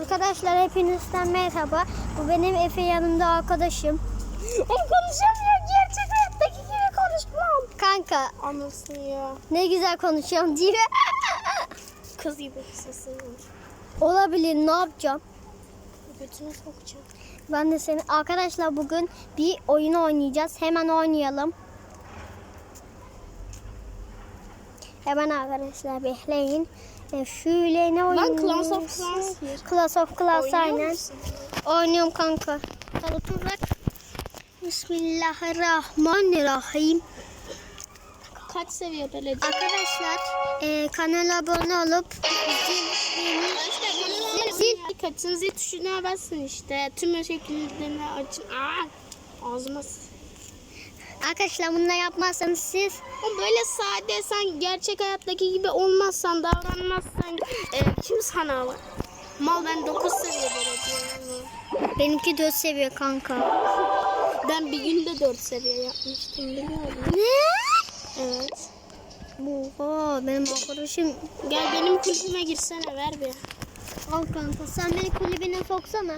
Arkadaşlar hepinizden merhaba. Bu benim Efe yanımda arkadaşım. Ama konuşamıyor. Gerçek hayattaki gibi konuşmam. Kanka Anlasın ya. ne güzel konuşuyorum diye. Kız gibi sesin. Olabilir ne yapacağım? Götüne sokacağım. Ben de seni arkadaşlar bugün bir oyun oynayacağız. Hemen oynayalım. Hemen arkadaşlar bekleyin. E, şöyle ne oynuyoruz? Clans of Clans. Class of Clans aynen. musun? Oynuyorum kanka. Hadi otur bak. Bismillahirrahmanirrahim. Kaç seviye belediye? Arkadaşlar e, kanala abone olup zil, zil, zil tuşuna basın işte. Tüm şekillerini açın. Aa, ağzıma Arkadaşlar bunu da yapmazsanız siz Ama böyle sade sen gerçek hayattaki gibi olmazsan davranmazsan e, kim sana alır? Mal ben 9 seviye belediye. benimki 4 seviye kanka. Ben bir günde 4 seviye yapmıştım biliyor musun? Ne? Evet. Oha benim arkadaşım. Gel benim kulübüme girsene ver bir. Al kanka sen beni kulübüne soksana.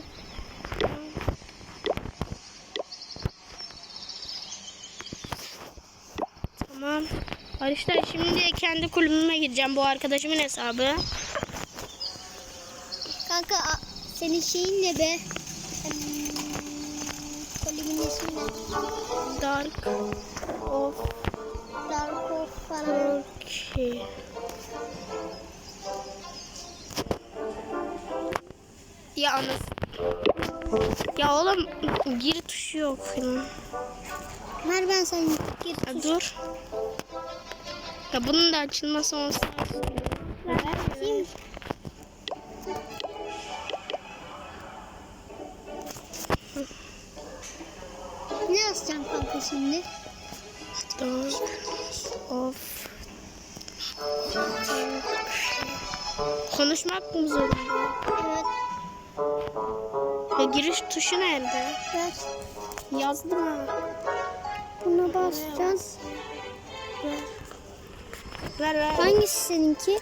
Tamam. Arkadaşlar şimdi kendi kulübüme gireceğim. Bu arkadaşımın hesabı. Kanka senin şeyin ne be? Kulübün ismi ne? Dark of Dark of falan. Turkey. Ya anasını. Ya oğlum gir tuşu yok. Ver ben sen gir. Ya dur. Ya bunun da açılması olsa. Kim? Ne yazacağım kanka şimdi? Dark of Konuşmak mı zorunda? Evet. Ya giriş tuşu nerede? Ver. Yazdım ha. Buna basacağız. Ver. Ver. Hangisi seninki?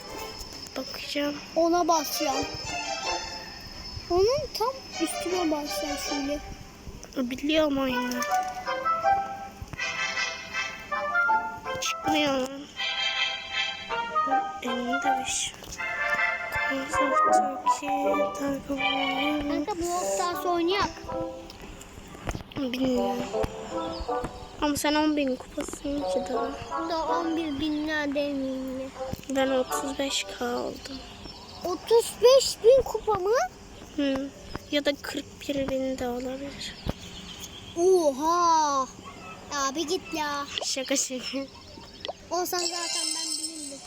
Bakacağım. Ona basacağım. Onun tam üstüne basacağım şöyle. Biliyorum oyunu. Çıkmıyor lan. Bir. Konser Türkiye takımı. Kanka Brawl Stars oynayak. Bilmiyorum. Ama sen 10 bin kupasın ki daha. Da 11 binlerdeyim yine. Ben 35k oldum. 35 bin kupa mı? Hı. Ya da 41 bin de olabilir. Oha. Abi git ya. Şaka şaka. Olsan zaten ben bilirdim.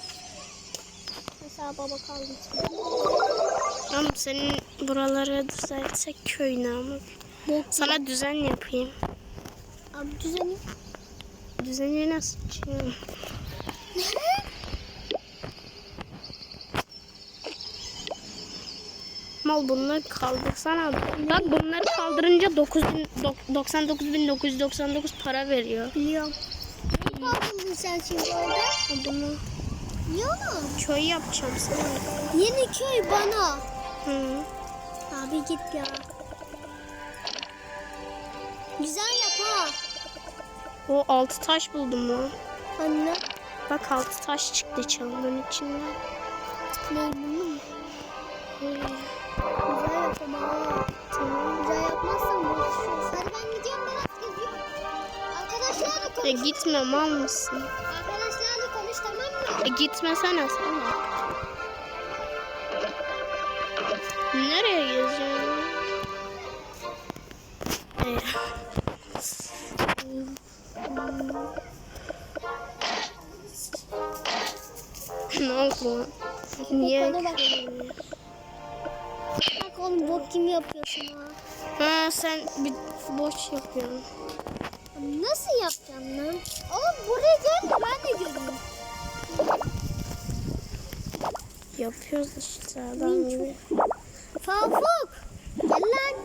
Hesaba bakalım. Ama senin buraları düzeltsek köyüne ama. Bok. Sana düzen yapayım. Abi düzeni. Düzeni nasıl açayım? Mal bunları kaldırsana. Bak bunları kaldırınca 9000 dok- 99.999 para veriyor. Biliyorum. Ne sen şimdi orada? Bunu Ya. köy yapacağım sana. Yeni köy bana. Hı. Abi git ya. Güzel yap ha. O altı taş buldum mu? Anne. Bak altı taş çıktı çalının içinden. Ne bunu mu? Güzel yap ama ha. Tamam. Güzel yapmazsan bozuyorsun. Hadi ben gidiyorum biraz geziyorum. Arkadaşlarla E konuş. gitme mal mısın? Arkadaşlarla konuş tamam mı? E gitmesene sen. Nereye geziyorsun? E. ne oldu? Niye? Bak. Oğlum bok kim yapıyorsun ha? Ha sen bir boş yapıyorsun. Nasıl yapacağım lan? Oğlum buraya gel ben de göreyim. Yapıyoruz işte adam gibi. Faruk. Gel lan.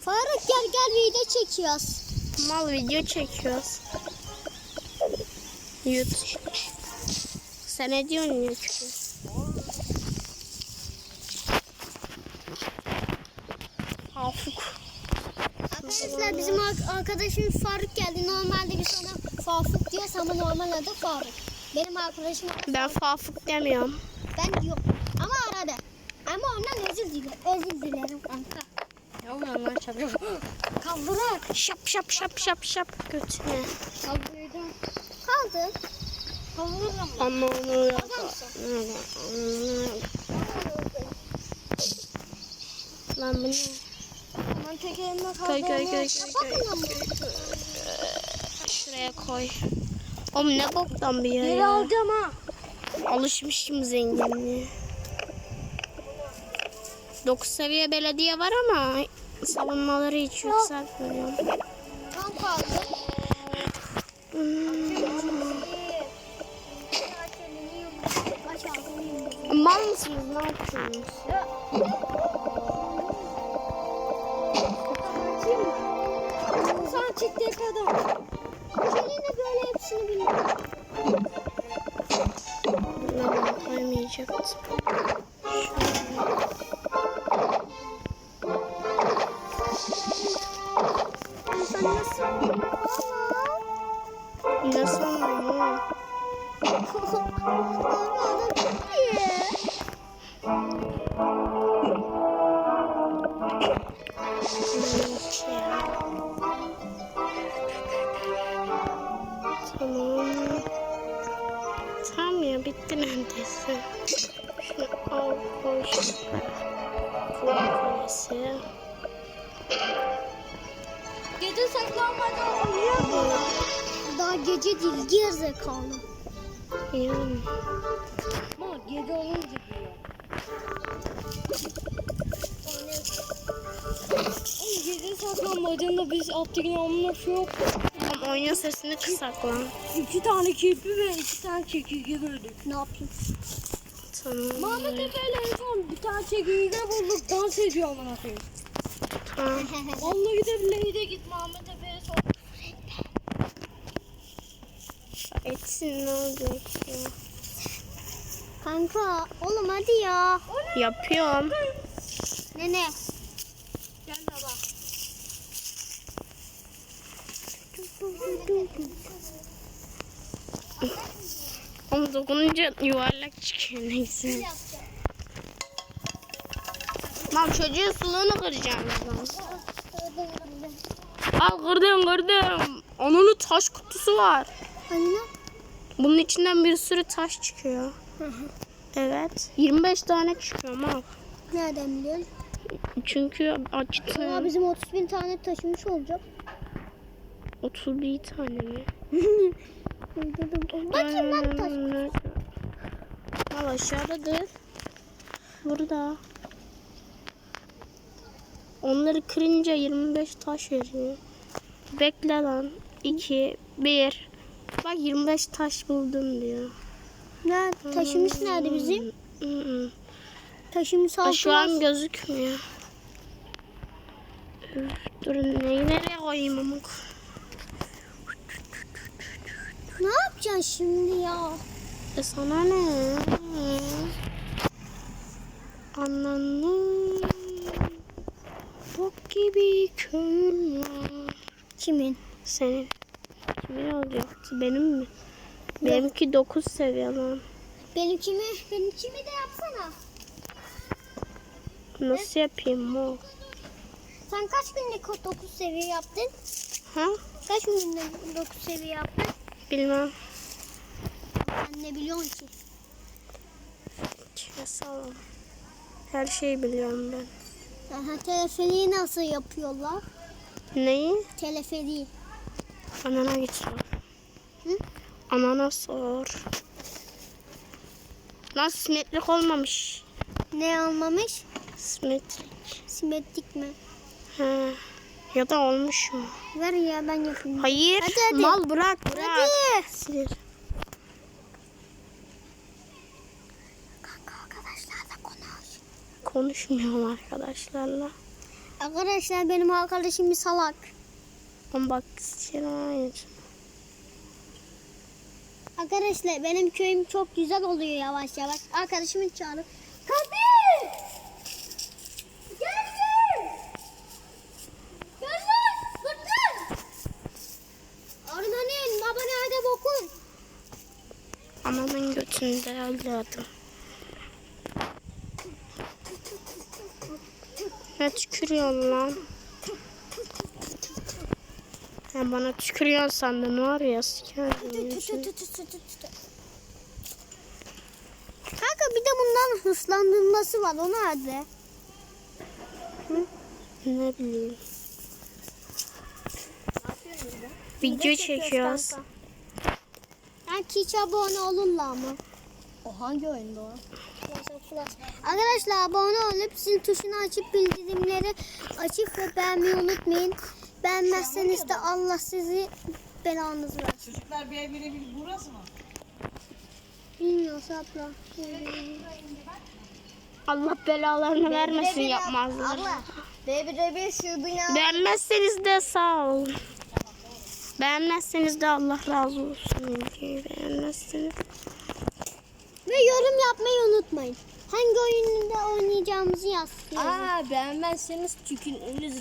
Faruk gel gel video çekiyoruz. Mal video çekiyoruz. YouTube. Sen ne diyorsun YouTube? Afuk. Arkadaşlar bizim arkadaşım Faruk geldi. Normalde bir sana Faruk diyor ama normal adı Faruk. Benim arkadaşım... Ben Faruk demiyorum. Ben yok. Ama arada. Ama ondan özür dilerim. Özür dilerim kanka. Yavrum lan çabuk. Kaldırak. Şap şap şap şap şap götüne. Kaldırdım. Kaldı. Kaldırdım. Ama onu Lan bu ne? Aman tekerime kaldı. Koy, koy, koy, koy, koy. Şuraya koy. Oğlum ne boktan bir yer Geri ya. alacağım ha. Alışmışım zenginliğe. 9 seviye belediye var ama savunmaları hiç yükseltmiyor. Tam kaldı. Aç ağzını yiyeyim. Mal mısınız? Ne yapıyorsunuz? Sana çıktı kadar. Yine böyle hepsini bilmiyorum. Bunları koymayacaktım. Gece saklanmadan uyuyor Daha gece değil gerizekalı. Yani. Ama gece olunca diyor. Gece saklanmacında biz Abdülhamid'le şu yok. Tamam oyun sesini kısak lan. İki tane kirpi ve iki tane çekirge gördük. Ne yapayım? Tamam. Mahmut Efe'yle en son bir tane çekirge bulduk. Dans ediyor amına koyayım. Tamam. Vallahi gidip Leyde git Mahmut Efe'ye Etsin ne olacak ya. Kanka oğlum hadi ya. Yapıyorum. Nene. Gel baba. Ama dokununca yuvarlak çıkıyor neyse. Lan çocuğun suluğunu kıracağım lan. Al kırdım kırdım. Onun taş kutusu var. Anne. Bunun içinden bir sürü taş çıkıyor. Evet. 25 tane çıkıyor ama. Nereden biliyorsun? Çünkü açtım. bizim 30 bin tane taşımış olacak. 31 tane mi? Bakayım lan taş. Al aşağıdadır. Burada. Onları kırınca 25 taş veriyor. Bekle lan. 2, 1. Bak 25 taş buldum diyor. Nerede? Taşımış nerede bizim? Hı. Taşımış Aa, Şu an gözükmüyor. Durun neyi nereye koyayım amık? Ne yapacaksın şimdi ya? E sana ne? Ananın bok gibi var. Kimin? Senin. Kimin olacaktı? Benim mi? Benimki 9 seviye lan. Benimkimi, benimkimi de yapsana. Nasıl yapayım o? Sen kaç günde 9 seviye yaptın? Ha? Kaç günde 9 seviye yaptın? Bilmem. Sen ne biliyorsun ki? Kesin. Her şeyi biliyorum ben. Aha, teleferiği nasıl yapıyorlar? Neyi? Teleferiği. Anana sor. Hı? Anana sor. Lan simetrik olmamış. Ne olmamış? Simetrik. Simetrik mi? He. Ya da olmuş mu? Ver ya ben yapayım. Hayır. Hadi, hadi. Mal bırak bırak. Hadi. Sil. Kanka arkadaşlarla konuş. Konuşmuyorum arkadaşlarla. Arkadaşlar benim arkadaşım bir salak. Ama bak Hayır. Arkadaşlar benim köyüm çok güzel oluyor yavaş yavaş. Arkadaşımın çağırıp Kadir! Gel gel! Gel lan! Kurtar! Ormanın baba nerede bokun? Anamın götünde aldım. Ne tükürüyorsun lan? Ya bana tükürüyorsun sandın var ya. Kanka bir de bundan hırslandırması var. O nerede? Ne bileyim. Video çekiyoruz. Yani hiç abone olurlar mı? O hangi oyunda o? Arkadaşlar abone olup zil tuşunu açıp bildirimleri açıp ve beğenmeyi unutmayın. Beğenmezseniz de Allah sizi belanızı versin. Çocuklar bir burası mı? Bilmiyorsa abla. Allah belalarını vermesin yapmazlar. Bebe bir şırdın ya. Beğenmezseniz de sağ olun. Beğenmezseniz de Allah razı olsun. Beğenmezseniz. Ve yorum yapmayı unutmayın. Hangi oyunda oynayacağımızı yazın. Aa beğenmezseniz tükününüz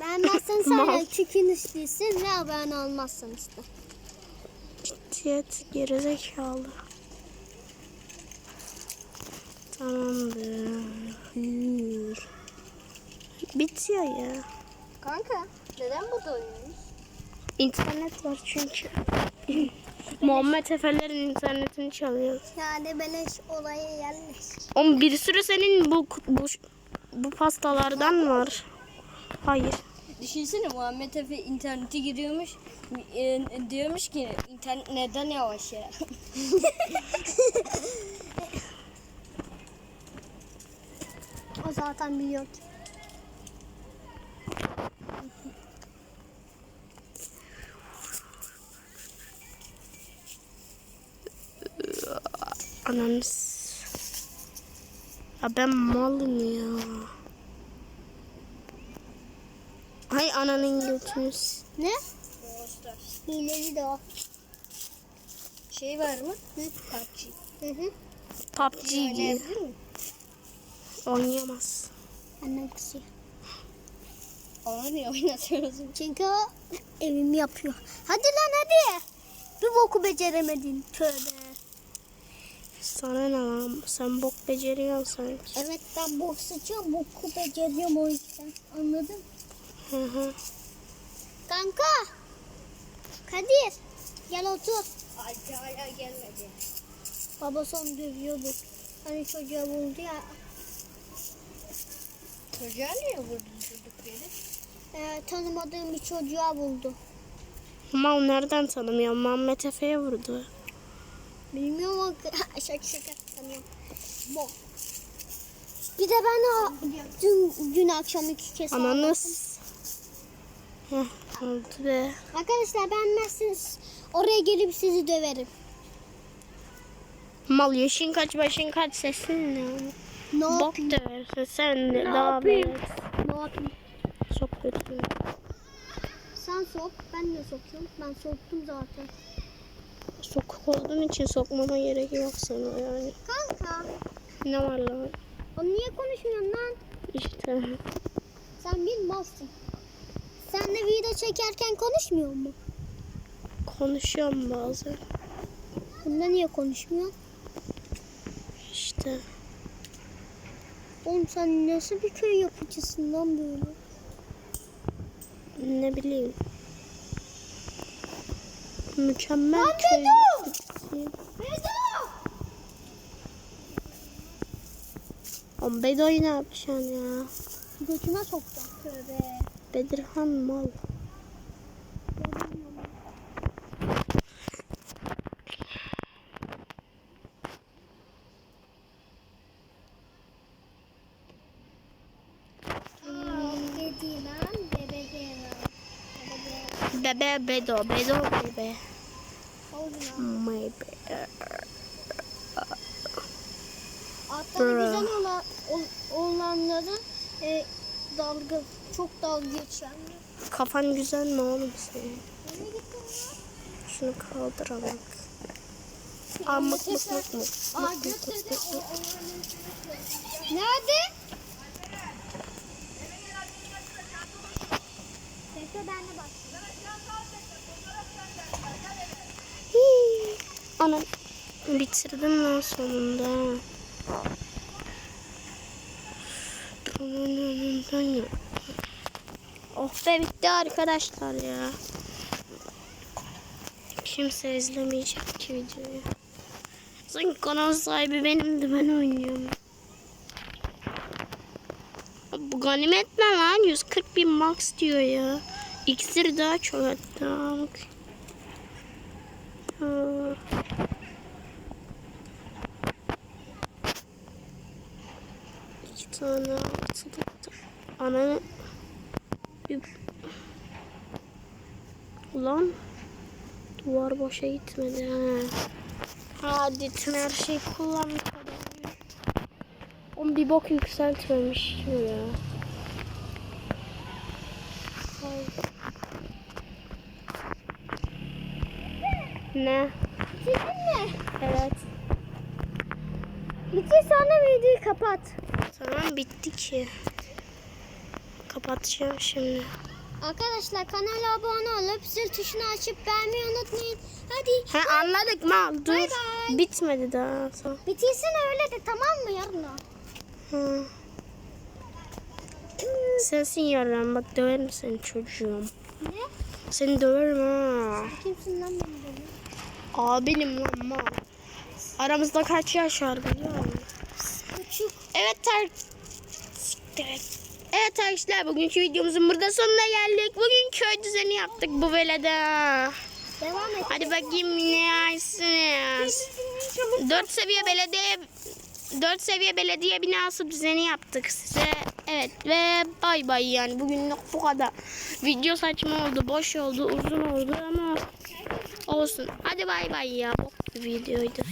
Beğenmezseniz hala çükünüz değilsin ve abone olmazsanız da. Ciddiyet gerizekalı. Tamamdır. Hür. Bitiyor ya. Kanka neden burada oynuyorsun? İnternet var çünkü. Muhammed Efe'lerin internetini çalıyor. Yani beleş olaya yerleş. Oğlum bir sürü senin bu bu bu pastalardan var. Hayır. Düşünsene Muhammed Efe internete giriyormuş. e, diyormuş ki internet neden yavaş ya? O zaten biliyor ki. Ananız. Ya ben malım ya. Hay ananın götünüz. Ne? Hileli de o. Şey var mı? PUBG. Hı hı. PUBG gibi. Oynayamaz. Annem kısıyor. Ama niye oynatıyoruz? Çünkü o evimi yapıyor. Hadi lan hadi. Bir boku beceremedin. Tövbe. Sana ne lan? Sen bok beceriyorsun sanki. Evet ben bok sıçıyorum. Boku beceriyorum o yüzden. Anladın? Hı hı. Kanka. Kadir. Gel otur. Hala gelmedi. Babası onu dövüyordu. Hani çocuğa buldu ya. Çocuğa niye vurdun çocuk yeri? E, tanımadığım bir çocuğa buldu. Mal nereden tanımıyor? Muhammed Efe'ye vurdu. Bilmiyorum ama şaka şaka tanıyorum. Bu. Bir de ben o dün, dün akşam iki kez aldım. Ananız. Heh, oldu be. Arkadaşlar beğenmezsiniz. Oraya gelip sizi döverim. Mal yaşın kaç başın kaç sesin ne? Ne Bok yapayım? döversin sen de daha yapayım? Ne yapayım? çok kötü. Sen sok, ben de sokuyorum. Ben soktum zaten. Sokuk olduğun için sokmama gerek yok sana yani. Kanka, Ne var lan? o niye konuşmuyorsun lan? İşte. Sen bir malsın. Sen de video çekerken konuşmuyor mu? Konuşuyorum bazen. Bunda niye konuşmuyor? İşte. Oğlum sen nasıl bir köy yapıcısın lan böyle? Ne bileyim. Mükemmel Lan köy Bedo! yapıcısıyım. Bedo! Oğlum Bedo'yu ne yapacaksın ya? Götüme soktu. Tövbe. Bedirhan mal. Bebe Bedo. Bedo bebe. My bebe. Atları güzel olan, ol- olanların e, dalga, çok dalga geçenler. Kafan güzel mi oğlum senin? Nereye gittin lan? Şunu kaldıralım. Aa mık mık mık mık. Aa götürdü. Nerede? Bekle ben de bak. Hii. Anam. Bitirdim lan sonunda. Oh be bitti arkadaşlar ya. Kimse izlemeyecek ki videoyu. Sanki kanal sahibi benimdi ben oynuyorum. Bu ganimet ne lan? 140 bin max diyor ya. İksir daha çok hatta. İki tane altılıktır. Ananı... Bir- Ulan. Duvar boşa gitmedi ha. Hadi tüm her şeyi kullanmış adam. Oğlum bir bok yükseltmemiş ya. Ne? Bitirdin mi? Evet. Bitir sonra videoyu kapat. Tamam bitti ki. Kapatacağım şimdi. Arkadaşlar kanala abone olup zil tuşunu açıp beğenmeyi unutmayın. Hadi Ha anladık mal dur. Bay bay. Bitmedi daha. Bitirsin öyle de tamam mı yarın o? Hı. Sensin yaran bak döverim seni çocuğum. Ne? Seni döverim ha. Kimsin lan benim böyle? Abinim lan mal. Aramızda kaç yaş var biliyor musun? Küçük. Evet tar... Siktir et. Evet arkadaşlar bugünkü videomuzun burada sonuna geldik. Bugün köy düzeni yaptık bu velede. Devam et. Hadi bakayım ne yersiniz. 4 seviye belediye 4 seviye belediye binası düzeni yaptık size. Evet ve bay bay yani bugünlük bu kadar. Video saçma oldu, boş oldu, uzun oldu ama olsun. Hadi bay bay ya. Bok bir videoydu.